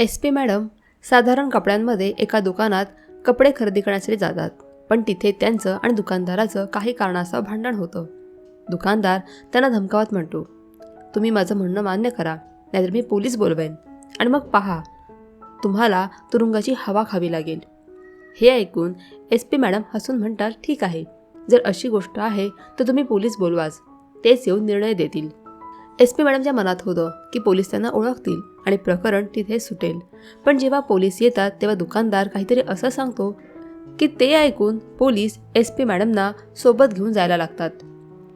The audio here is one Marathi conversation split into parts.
एस पी मॅडम साधारण कपड्यांमध्ये एका दुकानात कपडे खरेदी करण्यासाठी जातात. पण तिथे त्यांचं आणि दुकानदाराचं काही कारणास्तव भांडण होतं. दुकानदार त्यांना धमकावत म्हणतो तुम्ही माझं म्हणणं मान्य करा नाहीतर मी पोलीस बोलवेन. आणि मग पहा तुम्हाला तुरुंगाची हवा खावी लागेल. हे ऐकून एस पी मॅडम हसून म्हणतात ठीक आहे. जर अशी गोष्ट आहे तर तुम्ही पोलीस बोलवाच. तेच येऊन निर्णय देतील. एस पी मॅडमच्या मनात होतं की पोलीस त्यांना ओळखतील आणि प्रकरण तिथे सुटेल. पण जेव्हा पोलीस येतात तेव्हा दुकानदार काहीतरी असं सांगतो की ते ऐकून पोलीस एस पी मॅडमना सोबत घेऊन जायला लागतात.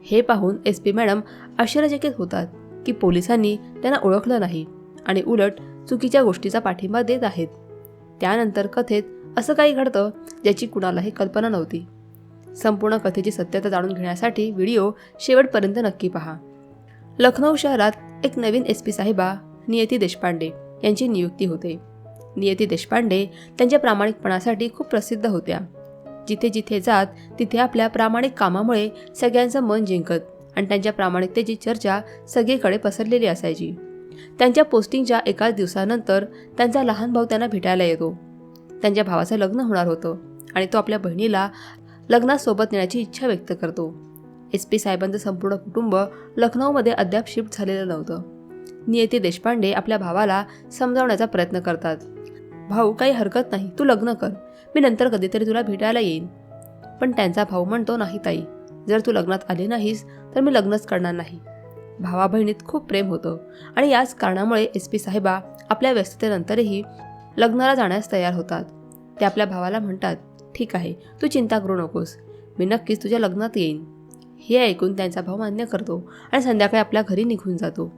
हे पाहून एस पी मॅडम आश्चर्यचकित होतात की पोलिसांनी त्यांना ओळखलं नाही आणि उलट चुकीच्या गोष्टीचा पाठिंबा देत आहेत. त्यानंतर कथेत असं काही घडतं ज्याची कुणालाही कल्पना नव्हती. संपूर्ण कथेची सत्यता जाणून घेण्यासाठी व्हिडिओ शेवटपर्यंत नक्की पहा. लखनौ शहरात एक नवीन एस पी साहेबा नियती देशपांडे यांची नियुक्ती होते. नियती देशपांडे त्यांच्या प्रामाणिकपणासाठी खूप प्रसिद्ध होत्या. जिथे जिथे जात तिथे आपल्या प्रामाणिक कामामुळे सगळ्यांचं मन जिंकत आणि त्यांच्या प्रामाणिकतेची चर्चा सगळीकडे पसरलेली असायची. त्यांच्या पोस्टिंगच्या एकाच दिवसानंतर त्यांचा लहान भाऊ त्यांना भेटायला येतो. त्यांच्या भावाचं लग्न होणार होतं आणि तो आपल्या बहिणीला लग्नासोबत नेण्याची इच्छा व्यक्त करतो. एस पी साहेबांचं संपूर्ण कुटुंब लखनौमध्ये अद्याप शिफ्ट झालेलं नव्हतं. नियती देशपांडे आपल्या भावाला समजावण्याचा प्रयत्न करतात. भाऊ काही हरकत नाही तू लग्न कर. मी नंतर कधीतरी तुला भेटायला येईन. पण त्यांचा भाऊ म्हणतो नाही ताई जर तू लग्नात आली नाहीस तर मी लग्नच करणार नाही. भावा बहिणीत खूप प्रेम होतं आणि याच कारणामुळे एस पी साहेबा आपल्या व्यस्ततेनंतरही लग्नाला जाण्यास तयार होतात. ते आपल्या भावाला म्हणतात ठीक आहे तू चिंता करू नकोस. मी नक्कीच तुझ्या लग्नात येईन. हे ऐकून त्यांचा भाऊ मान्य करतो आणि संध्याकाळी आपल्या घरी निघून जातो.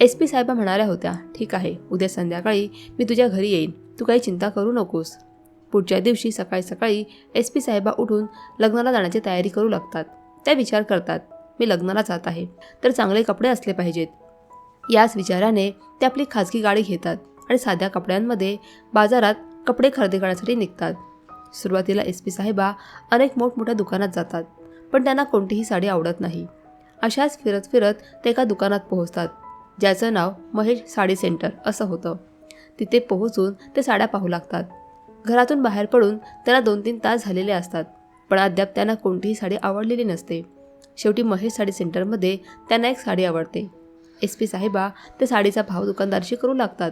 एस पी साहेबा म्हणाल्या होत्या ठीक आहे उद्या संध्याकाळी मी तुझ्या घरी येईन. तू काही चिंता करू नकोस. पुढच्या दिवशी सकाळी सकाळी एस पी साहेबा उठून लग्नाला जाण्याची तयारी करू लागतात. त्या विचार करतात मी लग्नाला जात आहे. तर चांगले कपडे असले पाहिजेत. याच विचाराने ते आपली खाजगी गाडी घेतात आणि साध्या कपड्यांमध्ये बाजारात कपडे खरेदी करण्यासाठी निघतात. सुरुवातीला एस पी साहेबा अनेक मोठमोठ्या दुकानात जातात. पण त्यांना कोणतीही साडी आवडत नाही. अशाच फिरत फिरत ते एका दुकानात पोहोचतात. ज्याचं नाव महेश साडी सेंटर असं होतं. तिथे पोहोचून ते साड्या पाहू लागतात. घरातून बाहेर पडून त्यांना दोन तीन तास झालेले असतात पण अद्याप त्यांना कोणतीही साडी आवडलेली नसते. शेवटी महेश साडी सेंटरमध्ये त्यांना एक साडी आवडते. एस पी साहेबा ते साडीचा भाव दुकानदारशी करू लागतात.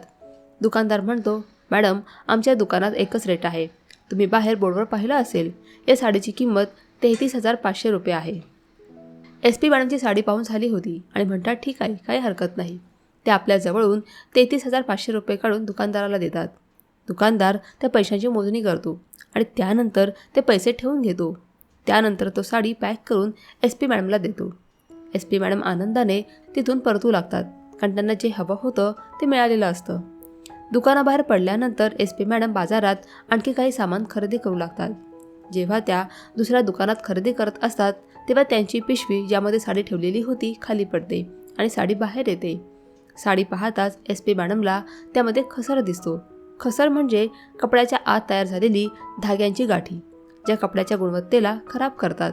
दुकानदार म्हणतो मॅडम आमच्या दुकानात एकच रेट आहे. तुम्ही बाहेर बोर्डवर पाहिलं असेल या साडीची किंमत तेहतीस हजार पाचशे रुपये आहे. एस पी मॅडमची साडी पाहून झाली होती आणि म्हणतात ठीक आहे काही हरकत नाही. ते आपल्या जवळून तेहतीस हजार पाचशे रुपये काढून दुकानदाराला देतात. दुकानदार त्या पैशांची मोजणी करतो आणि त्यानंतर ते पैसे ठेवून घेतो. त्यानंतर तो साडी पॅक करून एस पी मॅडमला देतो. एस पी मॅडम आनंदाने तिथून परतू लागतात. कारण त्यांना जे हवं होतं ते मिळालेलं असतं. दुकानाबाहेर पडल्यानंतर एस पी मॅडम बाजारात आणखी काही सामान खरेदी करू लागतात. जेव्हा त्या दुसऱ्या दुकानात खरेदी करत असतात तेव्हा त्यांची पिशवी ज्यामध्ये साडी ठेवलेली होती खाली पडते आणि साडी बाहेर येते. साडी पाहताच एस पी मॅडमला त्यामध्ये खसर दिसतो. खसर म्हणजे कपड्याच्या आत तयार झालेली धाग्यांची गाठी ज्या कपड्याच्या गुणवत्तेला खराब करतात.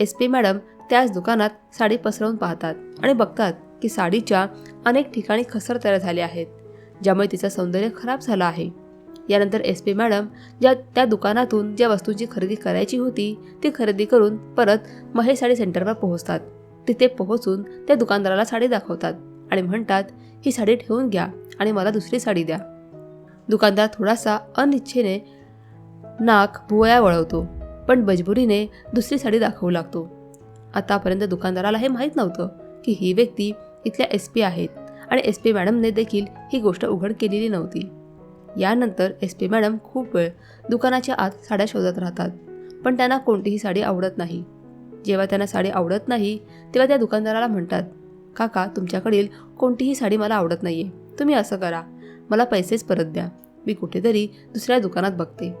एस पी मॅडम त्याच दुकानात साडी पसरवून पाहतात आणि बघतात की साडीच्या अनेक ठिकाणी खसर तयार झाले आहेत ज्यामुळे तिचं सौंदर्य खराब झालं आहे. यानंतर एस पी मॅडम ज्या त्या दुकानातून ज्या वस्तूंची खरेदी करायची होती ती खरेदी करून परत महेश साडी सेंटरवर पोहोचतात. तिथे पोहोचून त्या दुकानदाराला साडी दाखवतात आणि म्हणतात ही साडी ठेवून घ्या आणि मला दुसरी साडी द्या. दुकानदार थोडासा अनिच्छेने नाक भुवया वळवतो पण मजबुरीने दुसरी साडी दाखवू लागतो. आतापर्यंत दुकानदाराला हे माहीत नव्हतं की ही व्यक्ती इथल्या एस पी आहेत आणि एस पी मॅडमने देखील ही गोष्ट उघड केलेली नव्हती. यानंतर एस पी मॅडम खूप वेळ दुकानाच्या आत साड्या शोधत राहतात. पण त्यांना कोणतीही साडी आवडत नाही. जेव्हा त्यांना साडी आवडत नाही तेव्हा त्या दुकानदाराला म्हणतात काका तुमच्याकडील कोणतीही साडी मला आवडत नाही आहे तुम्ही असं करा. मला पैसेच परत द्या. मी कुठेतरी दुसऱ्या दुकानात बघते.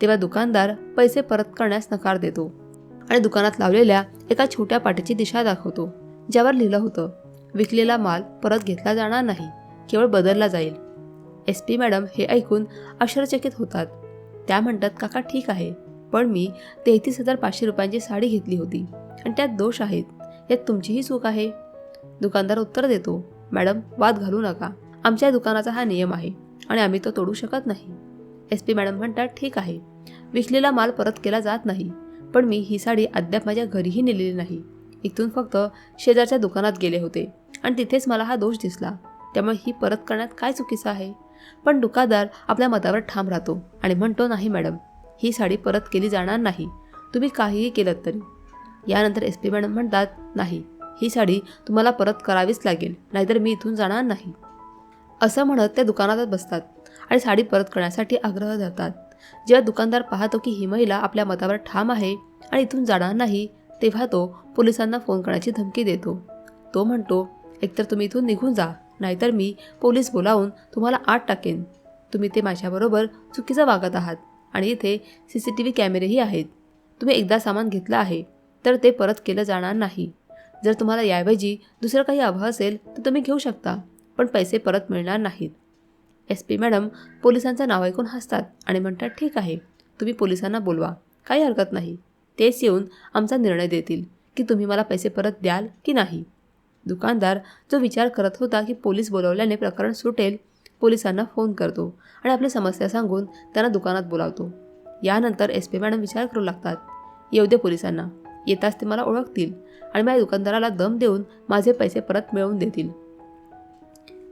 तेव्हा दुकानदार पैसे परत करण्यास नकार देतो आणि दुकानात लावलेल्या एका छोट्या पाट्याची दिशा दाखवतो ज्यावर लिहिलं होतं विकलेला माल परत घेतला जाणार नाही. केवळ बदलला जाईल. एस पी मॅडम हे ऐकून आश्चर्यचकित होतात. त्या म्हणतात काका ठीक आहे. पण मी तेहतीस हजार पाचशे रुपयांची साडी घेतली होती आणि त्यात दोष आहेत. यात तुमचीही चूक आहे. दुकानदार उत्तर देतो मॅडम वाद घालू नका. आमच्या दुकानाचा हा नियम आहे आणि आम्ही तो तोडू शकत नाही. एस पी मॅडम म्हणतात ठीक आहे. विकलेला माल परत केला जात नाही. पण मी ही साडी अद्याप माझ्या घरीही नेलेली नाही. इथून फक्त शेजारच्या दुकानात गेले होते आणि तिथेच मला हा दोष दिसला. त्यामुळे ही परत करण्यात काय चुकीचं आहे? पण दुकानदार आपल्या मतावर ठाम राहतो आणि म्हणतो नाही मॅडम ही साडी परत केली जाणार नाही. तुम्ही काहीही केलं तरी. यानंतर एस पी मॅडम म्हणतात नाही ही साडी तुम्हाला परत करावीच लागेल नाहीतर मी इथून जाणार नाही. असं म्हणत त्या दुकानातच बसतात आणि साडी परत करण्यासाठी आग्रह धरतात. जेव्हा दुकानदार पाहतो की ही महिला आपल्या मतावर ठाम आहे आणि इथून जाणार नाही तेव्हा तो पोलिसांना फोन करण्याची धमकी देतो. तो म्हणतो एकतर तुम्ही इथून निघून जा. नाहीतर मी पोलीस बोलावून तुम्हाला आत टाकेन. तुम्ही ते माझ्याबरोबर चुकीचं वागत आहात आणि इथे सी सी टी व्ही कॅमेरेही आहेत. तुम्ही एकदा सामान घेतलं आहे तर ते परत केलं जाणार नाही. जर तुम्हाला याऐवजी दुसरं काही हवं असेल तर तुम्ही घेऊ शकता पण पैसे परत मिळणार नाहीत. एस पी मॅडम पोलिसांचं नाव ऐकून हसतात आणि म्हणतात ठीक आहे तुम्ही पोलिसांना बोलवा काही हरकत नाही. तेच येऊन आमचा निर्णय देतील की तुम्ही मला पैसे परत द्याल की नाही. दुकानदार जो विचार करत होता की पोलीस बोलवल्याने प्रकरण सुटेल पोलिसांना फोन करतो आणि आपली समस्या सांगून त्यांना दुकानात बोलावतो. यानंतर एस पी मॅडम विचार करू लागतात येऊ दे पोलिसांना येताच ते मला ओळखतील आणि माझ्या दुकानदाराला दम देऊन माझे पैसे परत मिळवून देतील.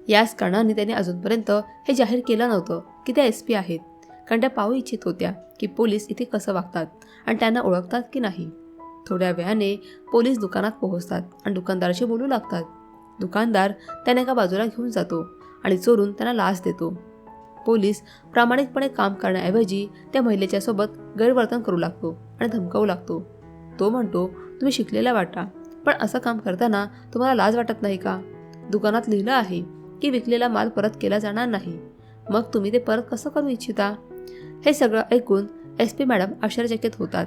याच कारणाने त्याने अजूनपर्यंत हे जाहीर केलं नव्हतं की त्या एस पी आहेत कारण त्या पाहू इच्छित होत्या की पोलीस इथे कसं वागतात आणि त्यांना ओळखतात की नाही. थोड्या वेळाने पोलीस दुकानात पोहोचतात आणि दुकानदाराशी बोलू लागतात. दुकानदार त्याने एका बाजूला घेऊन जातो आणि चोरून त्यांना लाच देतो. पोलीस प्रामाणिकपणे काम करण्याऐवजी त्या महिलेच्या सोबत गैरवर्तन करू लागतो आणि धमकावू लागतो. तो म्हणतो तुम्ही शिकलेला वाटा पण असं काम करताना तुम्हाला लाज वाटत नाही का? दुकानात लिहिलं आहे की विकलेला माल परत केला जाणार नाही. मग तुम्ही ते परत कसं करू इच्छिता? हे सगळं ऐकून एस पी मॅडम आश्चर्यचकित होतात.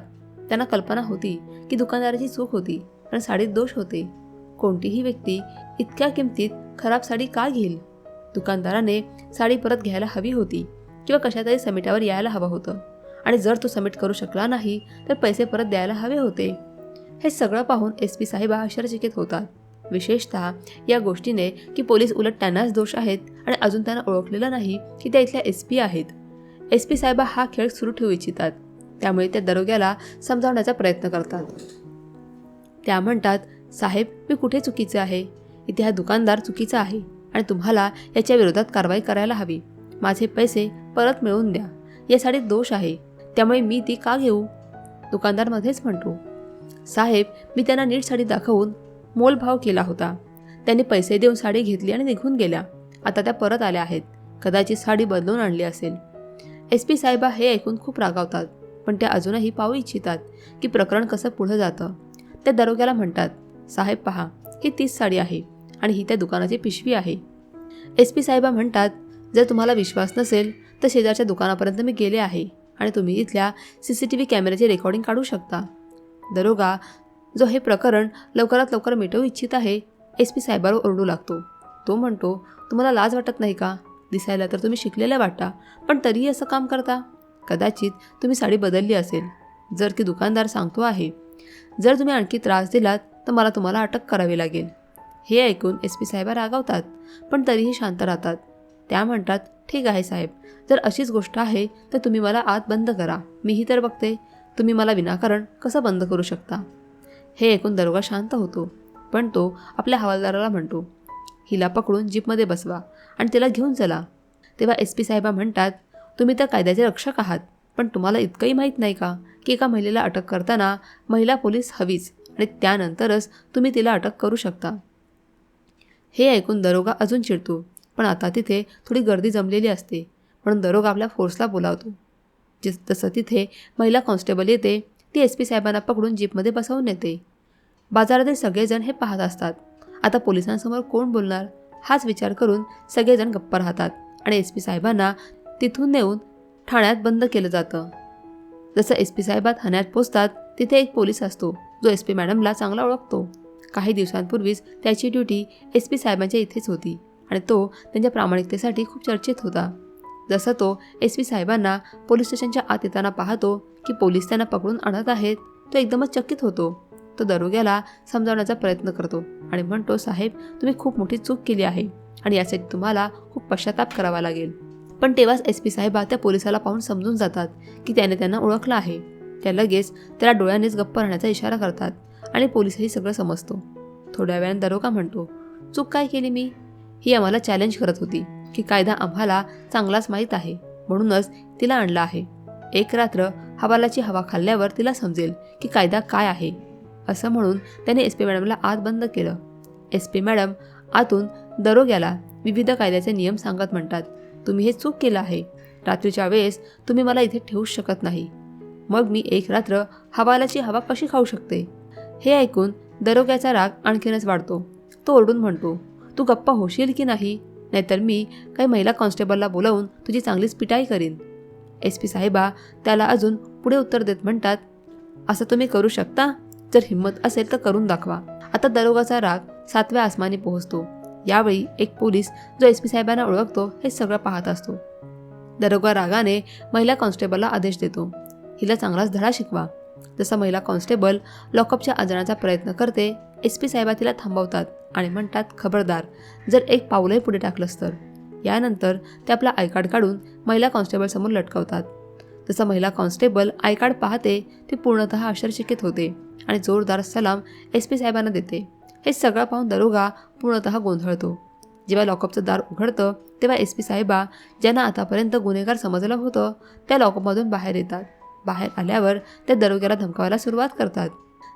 त्यांना कल्पना होती की दुकानदाराची चूक होती पण साडीत दोष होते. कोणतीही व्यक्ती इतक्या किमतीत खराब साडी का घेईल? दुकानदाराने साडी परत घ्यायला हवी होती किंवा कशातरी समिटावर यायला हवं होतं. आणि जर तो समिट करू शकला नाही तर पैसे परत द्यायला हवे होते. हे सगळं पाहून एस पी साहेबा आश्चर्यचकित होतात. विशेषतः या गोष्टीने की पोलीस उलट त्यांनाच दोष आहेत आणि अजून त्यांना ओळखलेलं नाही की त्या इथल्या एस पी आहेत. एस पी साहेबा हा खेळ सुरू ठेवू इच्छितात. त्यामुळे त्या दरोग्याला समजावण्याचा प्रयत्न करतात. त्या म्हणतात साहेब मी कुठे चुकीचे आहे? इथे हा दुकानदार चुकीचा आहे आणि तुम्हाला याच्या विरोधात कारवाई करायला हवी. माझे पैसे परत मिळवून द्या. या साडीत दोष आहे. त्यामुळे मी ती का घेऊ? दुकानदार मध्येच म्हणतो साहेब मी त्यांना नीट साडी दाखवून मोलभाव केला होता. त्यांनी पैसे देऊन साडी घेतली आणि निघून गेल्या. आता त्या परत आल्या आहेत. कदाचित साडी बदलून आणली असेल. एस पी साहेबा हे ऐकून खूप रागावतात. पण त्या अजूनही पाहू इच्छितात की प्रकरण कसं पुढं जातं. त्या दरोग्याला म्हणतात साहेब पहा ही तीच साडी आहे आणि ही त्या दुकानाची पिशवी आहे. एस पी साहेबा म्हणतात जर तुम्हाला विश्वास नसेल तर शेजारच्या दुकानापर्यंत मी गेले आहे आणि तुम्ही इथल्या सी सी टी व्ही कॅमेऱ्याची रेकॉर्डिंग काढू शकता. दरोगा जो हे प्रकरण लवकरात लवकर मिटवू इच्छित आहे एस पी साहेबावर ओरडू लागतो. तो म्हणतो तुम्हाला लाज वाटत नाही का? दिसायला तर तुम्ही शिकलेल्या वाटा पण तरीही असं काम करता? कदाचित तुम्ही साडी बदलली असेल जर की दुकानदार सांगतो आहे. जर तुम्ही आणखी त्रास दिलात तर मला तुम्हाला अटक करावी लागेल. हे ऐकून एस पी साहेबा रागावतात पण तरीही शांत राहतात. त्या म्हणतात ठीक आहे साहेब जर अशीच गोष्ट आहे तर तुम्ही मला आत बंद करा. मीही तर बघते. तुम्ही मला विनाकारण कसं बंद करू शकता? हे ऐकून दरोगा शांत होतो पण तो आपल्या हवालदाराला म्हणतो हिला पकडून जीपमध्ये बसवा आणि तिला घेऊन चला. तेव्हा एस पी साहेबा म्हणतात तुम्ही तर कायद्याचे रक्षक आहात. पण तुम्हाला इतकंही माहीत नाही का की एका महिलेला अटक करताना महिला पोलीस हवीच आणि त्यानंतरच तुम्ही तिला अटक करू शकता. हे ऐकून दरोगा अजून चिडतो पण आता तिथे थोडी गर्दी जमलेली असते म्हणून दरोगा आपल्या फोर्सला बोलावतो. जिस तसं तिथे महिला कॉन्स्टेबल येते ती एस पी साहेबांना पकडून जीपमध्ये बसवून येते बाजारातील सगळेजण हे पाहत असतात. आता पोलिसांसमोर कोण बोलणार हाच विचार करून सगळेजण गप्प राहतात आणि एस पी साहेबांना तिथून नेऊन ठाण्यात बंद केलं जातं. जसं एस पी साहेबात ठाण्यात पोचतात तिथे एक पोलीस असतो जो एस पी मॅडमला चांगला ओळखतो. काही दिवसांपूर्वीच त्याची ड्युटी एस पी साहेबांच्या इथेच होती आणि तो त्यांच्या प्रामाणिकतेसाठी खूप चर्चेत होता. जसं तो एस पी साहेबांना पोलीस स्टेशनच्या आत येताना पाहतो की पोलीस त्यांना पकडून आणत आहेत तो एकदमच चकित होतो. तो दरोग्याला समजावण्याचा प्रयत्न करतो आणि म्हणतो साहेब तुम्ही खूप मोठी चूक केली आहे आणि यासाठी तुम्हाला खूप पश्चाताप करावा लागेल. पण तेव्हाच एस पी साहेबा त्या पोलिसाला पाहून समजून जातात की त्याने त्यांना ओळखलं आहे. त्या लगेच त्याला डोळ्यानेच गप्प राहण्याचा इशारा करतात आणि पोलिसही सगळं समजतो. थोड्या वेळाने दरोगा म्हणतो चूक काय केली मी? ही आम्हाला चॅलेंज करत होती की कायदा आम्हाला चांगलाच माहीत आहे म्हणूनच तिला आणलं आहे. एक रात्र हवालाची हवा खाल्ल्यावर तिला समजेल की कायदा काय आहे. असं म्हणून त्याने एस पी मॅडमला आत बंद केलं. एस पी मॅडम आतून दरोग्याला विविध कायद्याचे नियम सांगत म्हणतात. तुम्ही हे चूक केलं आहे. रात्रीच्या वेळेस तुम्ही मला इथे ठेवूच शकत नाही. मग मी एक रात्र हवालाची हवा कशी खाऊ शकते? हे ऐकून दरोग्याचा राग आणखीनच वाढतो. तो ओरडून म्हणतो तू गप्पा होशील की नाही? नाहीतर मी काही महिला कॉन्स्टेबलला बोलावून तुझी चांगलीच पिटाई करीन. एस पी साहेबा त्याला अजून पुढे उत्तर देत म्हणतात असं तुम्ही करू शकता? जर हिंमत असेल तर करून दाखवा. आता दरोगाचा राग सातव्या आसमानी पोहोचतो. यावेळी एक पोलीस जो एस पी साहेबांना ओळखतो हे सगळं पाहत असतो. दरोगा रागाने महिला कॉन्स्टेबलला आदेश देतो. हिला चांगलाच धडा शिकवा. जसा महिला कॉन्स्टेबल लॉकअपच्या आजण्याचा प्रयत्न करते एस पी साहेबा तिला थांबवतात आणि म्हणतात खबरदार जर एक पाऊलही पुढे टाकलंस तर. यानंतर ते आपला आय कार्ड काढून महिला कॉन्स्टेबलसमोर लटकवतात. जसं महिला कॉन्स्टेबल आय कार्ड पाहते ती पूर्णतः आश्चर्यचकित होते आणि जोरदार सलाम एस पी साहेबांना देते. हे सगळं पाहून दरोगा पूर्णतः गोंधळतो. जेव्हा लॉकअपचं दार उघडतं तेव्हा एस पी साहेबा ज्यांना आतापर्यंत गुन्हेगार समजलं होतं त्या लॉकअपमधून बाहेर येतात. बाहेर आल्यावर त्या दरोग्याला धमकावायला सुरुवात करतात.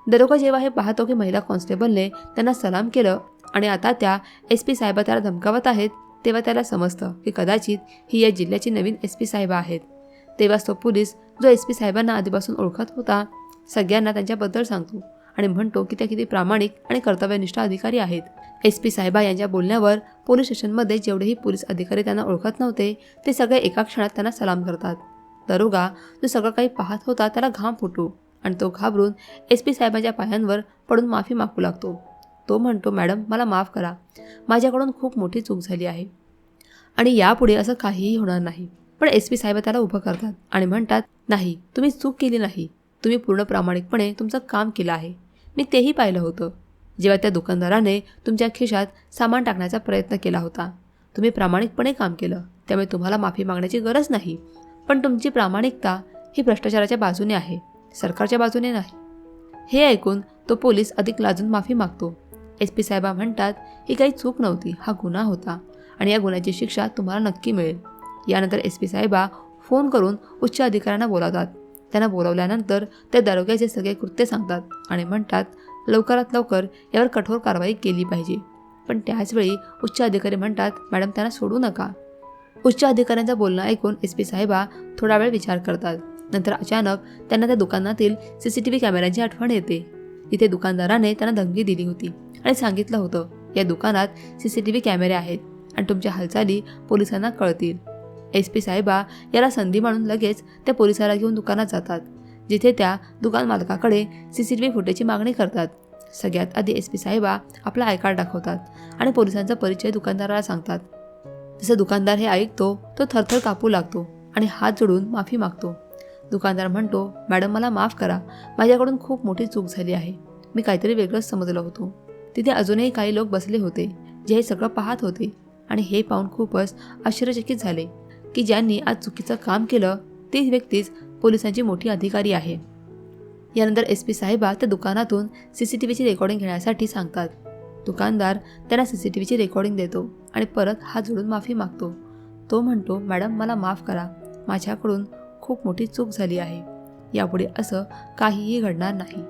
दरोगा जेव्हा हे पाहतो की महिला कॉन्स्टेबलने त्यांना सलाम केलं आणि आता त्या एस पी साहेबा त्याला धमकावत आहेत तेव्हा त्याला समजतं की कदाचित ही या जिल्ह्याची नवीन एस पी साहेबा आहेत. तेव्हाच तो पोलीस जो एस पी साहेबांना आधीपासून ओळखत होता सगळ्यांना त्यांच्याबद्दल सांगतो. आणि म्हणतो की त्या किती प्रामाणिक आणि कर्तव्यनिष्ठ अधिकारी आहेत. एस पी साहेबा यांच्या बोलण्यावर पोलीस स्टेशनमध्ये जेवढेही पोलीस अधिकारी त्यांना ओळखत नव्हते ते सगळे एका क्षणात त्यांना सलाम करतात. दरोगा जो सगळं काही पाहत होता त्याला घाम फुटू आणि तो घाबरून एस पी साहेबांच्या पायांवर पडून माफी मागू लागतो. तो म्हणतो मॅडम मला माफ करा. माझ्याकडून खूप मोठी चूक झाली आहे. आणि यापुढे असं काहीही होणार नाही. पण एस पी साहेब त्याला उभं करतात आणि म्हणतात नाही तुम्ही चूक केली नाही. तुम्ही पूर्ण प्रामाणिकपणे तुमचं काम केलं आहे. मी तेही पाहिलं होतं. जेव्हा त्या दुकानदाराने तुमच्या खिशात सामान टाकण्याचा प्रयत्न केला होता. तुम्ही प्रामाणिकपणे काम केलं. त्यामुळे तुम्हाला माफी मागण्याची गरज नाही. पण तुमची प्रामाणिकता ही भ्रष्टाचाराच्या बाजूने आहे. सरकारच्या बाजूने नाही. हे ऐकून तो पोलीस अधिक लाजून माफी मागतो. एस पी साहेबा म्हणतात ही काही चूक नव्हती. हा गुन्हा होता. आणि या गुन्ह्याची शिक्षा तुम्हाला नक्की मिळेल. यानंतर एस पी साहेबा फोन करून उच्च अधिकाऱ्यांना बोलावतात. त्यांना बोलावल्यानंतर ते दारोग्याचे सगळे कृत्य सांगतात. आणि म्हणतात लवकरात लवकर यावर कठोर कारवाई केली पाहिजे. पण त्याचवेळी उच्च अधिकारी म्हणतात मॅडम त्यांना सोडू नका. उच्च अधिकाऱ्यांचं बोलणं ऐकून एस पी साहेबा थोडा वेळ विचार करतात. नंतर अचानक त्यांना त्या दुकानातील सी सी टी व्ही कॅमेऱ्यांची आठवण येते. तिथे दुकानदाराने त्यांना धमकी दिली होती आणि सांगितलं होतं या दुकानात सी सी टी व्ही कॅमेरे आहेत आणि तुमच्या हालचाली पोलिसांना कळतील. एस पी साहेबा याला संधी मानून लगेच त्या पोलिसाला घेऊन दुकानात जातात. जिथे त्या दुकान मालकाकडे सी सी टी व्ही फुटेजची मागणी करतात. सगळ्यात आधी एस पी साहेबा आपला आय कार्ड दाखवतात आणि पोलिसांचा परिचय दुकानदाराला सांगतात. जसं दुकानदार हे ऐकतो तो थरथर कापू लागतो आणि हात जोडून माफी मागतो. दुकानदार म्हणतो मॅडम मला माफ करा. माझ्याकडून खूप मोठी चूक झाली आहे. मी काहीतरी वेगळंच समजलं होतो. तिथे अजूनही काही लोक बसले होते जे हे सगळं पाहत होते आणि हे पाहून खूपच आश्चर्यचकित झाले की ज्यांनी आज चुकीचं काम केलं तीच व्यक्तीच पोलिसांची मोठी अधिकारी आहे. यानंतर एस पी साहेबा त्या दुकानातून सी सी टी व्हीची रेकॉर्डिंग घेण्यासाठी सांगतात. दुकानदार त्यांना सी सी टी व्हीची रेकॉर्डिंग देतो आणि परत हात जोडून माफी मागतो. तो म्हणतो मॅडम मला माफ करा. माझ्याकडून खूप मोठी चूक झाली आहे. यापुढे असं काहीही घडणार नाही.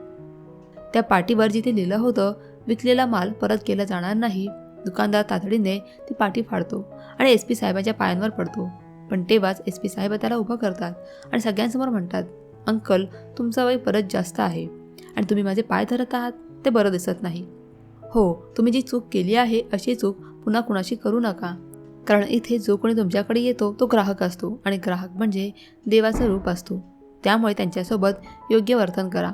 त्या पाटीवर जिथे लिहिलं होतं विकलेला माल परत केला जाणार नाही. दुकानदार तातडीने ती पाठी फाडतो आणि एस पी साहेबाच्या पायांवर पडतो. पण तेव्हाच एस पी साहेब त्याला उभं करतात आणि सगळ्यांसमोर म्हणतात अंकल तुमचा वय परत जास्त आहे आणि तुम्ही माझे पाय धरत आहात ते बरं दिसत नाही. हो तुम्ही जी चूक केली आहे अशी चूक पुन्हा कुणाशी करू नका. कारण इथे जो कोणी तुमच्याकडे येतो तो ग्राहक असतो आणि ग्राहक म्हणजे देवाचं रूप असतो. त्यामुळे त्यांच्यासोबत योग्य वर्तन करा.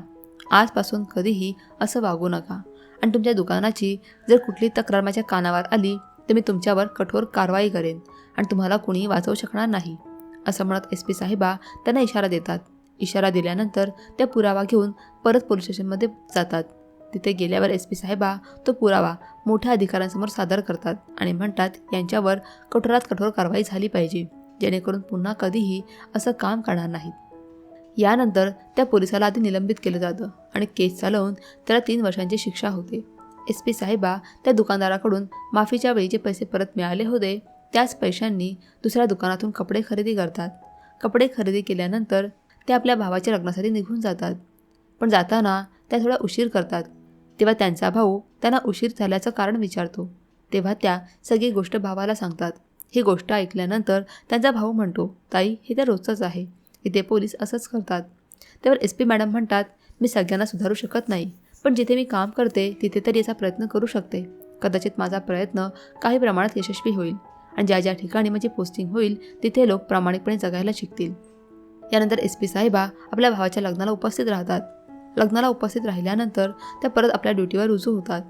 आजपासून कधीही असं वागू नका. आणि तुमच्या दुकानाची जर कुठली तक्रार माझ्या कानावर आली तर मी तुमच्यावर कठोर कारवाई करेन आणि तुम्हाला कुणीही वाचवू शकणार नाही. असं म्हणत एस पी साहेबा त्यांना इशारा देतात. इशारा दिल्यानंतर त्या पुरावा घेऊन परत पोलीस स्टेशनमध्ये जातात. तिथे गेल्यावर एस पी साहेबा तो पुरावा मोठ्या अधिकाऱ्यांसमोर सादर करतात आणि म्हणतात यांच्यावर कठोरात कठोर कारवाई झाली पाहिजे. जेणेकरून पुन्हा कधीही असं काम करणार नाहीत. यानंतर त्या पोलिसाला आधी निलंबित केलं जातं आणि केस चालवून त्याला तीन वर्षांची शिक्षा होते. एस पी साहेबा त्या दुकानदाराकडून माफीच्या वेळी जे पैसे परत मिळाले होते त्याच पैशांनी दुसऱ्या दुकानातून कपडे खरेदी करतात. कपडे खरेदी केल्यानंतर ते आपल्या भावाच्या लग्नासाठी निघून जातात. पण जाताना त्या थोडा उशीर करतात. तेव्हा त्यांचा भाऊ त्यांना उशीर झाल्याचं कारण विचारतो. तेव्हा त्या सगळी गोष्ट भावाला सांगतात. ही गोष्ट ऐकल्यानंतर त्यांचा भाऊ म्हणतो ताई हे तर रोजचंच आहे. इथे पोलीस असंच करतात. त्यावर एस पी मॅडम म्हणतात मी सगळ्यांना सुधारू शकत नाही. पण जिथे मी काम करते तिथे तरी याचा प्रयत्न करू शकते. कदाचित माझा प्रयत्न काही प्रमाणात यशस्वी होईल आणि ज्या ज्या ठिकाणी माझी पोस्टिंग होईल तिथे लोक प्रामाणिकपणे जगायला शिकतील. यानंतर एस पी साहेबा आपल्या भावाच्या लग्नाला उपस्थित राहतात. लग्नाला उपस्थित राहिल्यानंतर त्या परत आपल्या ड्युटीवर रुजू होतात.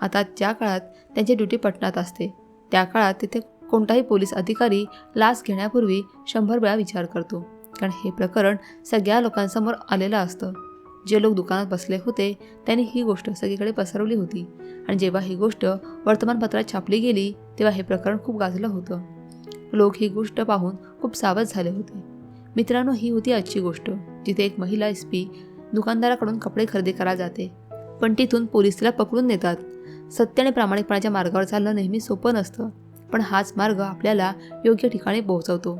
आता ज्या काळात त्यांची ड्युटी पटणात असते. त्या काळात तिथे कोणताही पोलीस अधिकारी लाच घेण्यापूर्वी शंभर वेळा विचार करतो. कारण हे प्रकरण सगळ्या लोकांसमोर आलेलं असतं. जे लोक दुकानात बसले होते त्यांनी ही गोष्ट सगळीकडे पसरवली होती. आणि जेव्हा ही गोष्ट वर्तमानपत्रात छापली गेली तेव्हा हे प्रकरण खूप गाजलं होतं. लोक ही गोष्ट पाहून खूप सावध झाले होते. मित्रांनो ही होती आजची गोष्ट जिथे एक महिला एस पी दुकानदाराकडून कपडे खरेदी करायला जाते. पण तिथून पोलीस तिला पकडून नेतात. सत्य आणि प्रामाणिकपणाच्या मार्गावर चालणं नेहमी सोपं नसतं पण हाच मार्ग आपल्याला योग्य ठिकाणी पोहोचवतो.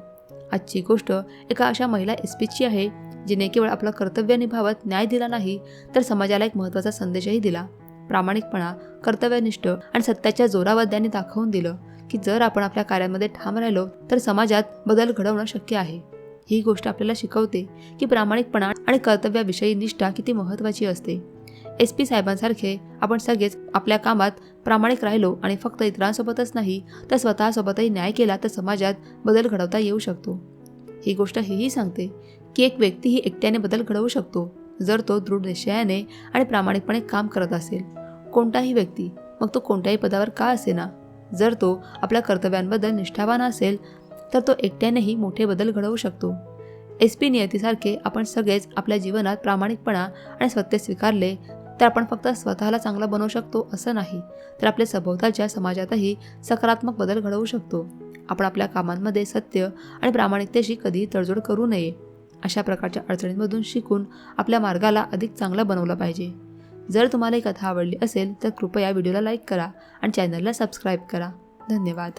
आजची गोष्ट एका अशा महिला एस पीची आहे जिने केवळ आपलं कर्तव्य निभावत न्याय दिला नाही तर समाजाला एक महत्त्वाचा संदेशही दिला. प्रामाणिकपणा कर्तव्यनिष्ठ आणि सत्याच्या जोरावर त्यांनी दाखवून दिलं की जर आपण आपल्या कार्यामध्ये ठाम राहिलो तर समाजात बदल घडवणं शक्य आहे. ही गोष्ट आपल्याला शिकवते की प्रामाणिकपणा आणि कर्तव्याविषयी निष्ठा किती महत्त्वाची असते. एस पी साहेबांसारखे आपण सगळेच आपल्या कामात प्रामाणिक राहिलो आणि फक्त इतरांसोबतच नाही तर स्वतःसोबतही न्याय केला तर समाजात बदल घडवता येऊ शकतो. ही गोष्ट हेही सांगते की एक व्यक्तीही एकट्याने बदल घडवू शकतो जर तो दृढ निश्चयाने आणि प्रामाणिकपणे काम करत असेल. कोणताही व्यक्ती मग तो कोणत्याही पदावर का असेना? जर तो आपल्या कर्तव्यांबद्दल निष्ठावान असेल तर तो एकट्यानेही मोठे बदल घडवू शकतो. एस पी नियतीसारखे आपण सगळेच आपल्या जीवनात प्रामाणिकपणा आणि सत्य स्वीकारले तर आपण फक्त स्वतःला चांगला बनवू शकतो असं नाही तर आपल्या सभोवतालच्या समाजातही सकारात्मक बदल घडवू शकतो. आपण आपल्या कामांमध्ये सत्य आणि प्रामाणिकतेशी कधीही तडजोड करू नये. अशा प्रकारच्या अडचणींमधून शिकून आपल्या मार्गाला अधिक चांगला बनवलं पाहिजे. जर तुम्हाला ही कथा आवडली असेल तर कृपया व्हिडिओला लाईक करा आणि चॅनलला सबस्क्राईब करा. धन्यवाद.